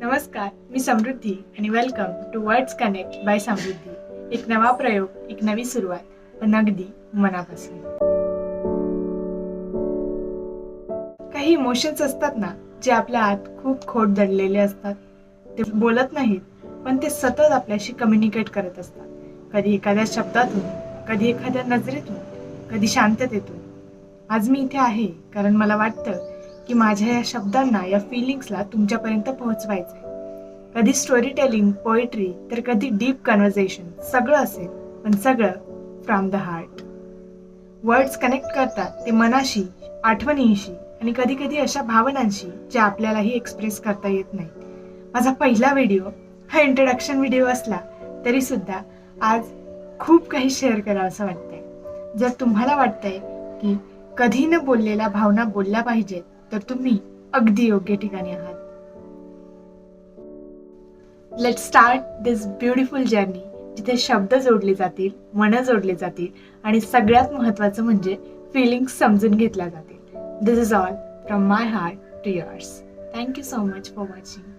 नमस्कार मी समृद्धी आणि welcome to words connect by Samruddhi. एक नवा प्रयोग एक नवी सुरुवात पण अगदी मनापासून. काही इमोशन्स असतात ना जे आपल्या आत खूप खोट दडलेले असतात. ते बोलत नाहीत पण ते सतत आपल्याशी कम्युनिकेट करत असतात. कधी एखाद्या शब्दातून कधी एखाद्या नजरेतून कधी शांततेतून. आज मी इथे आहे कारण मला वाटतं की माझ्या या शब्दांना या फिलिंग्सला तुमच्यापर्यंत पोहोचवायचं आहे कधी स्टोरी टेलिंग पोएट्री तर कधी डीप कन्व्हर्सेशन सगळं असेल पण सगळं from the heart words connect करतात ते मनाशी आठवणींशी आणि कधी कधी अशा भावनांशी ज्या आपल्यालाही एक्सप्रेस करता येत नाही माझा पहिला व्हिडिओ हा इंट्रोडक्शन व्हिडिओ असला तरीसुद्धा आज खूप काही शेअर करावं असं वाटतंय. जर तुम्हाला वाटतंय की कधी न बोललेल्या भावना बोलल्या पाहिजेत तर तुम्ही अगदी योग्य ठिकाणी आहात. Let start this beautiful journey जिथे शब्द जोडले जातील मन जोडले जातील आणि सगळ्यात महत्त्वाचं म्हणजे फिलिंग्स समजून घेतल्या जातील. This is all from my heart to yours thank you so much for watching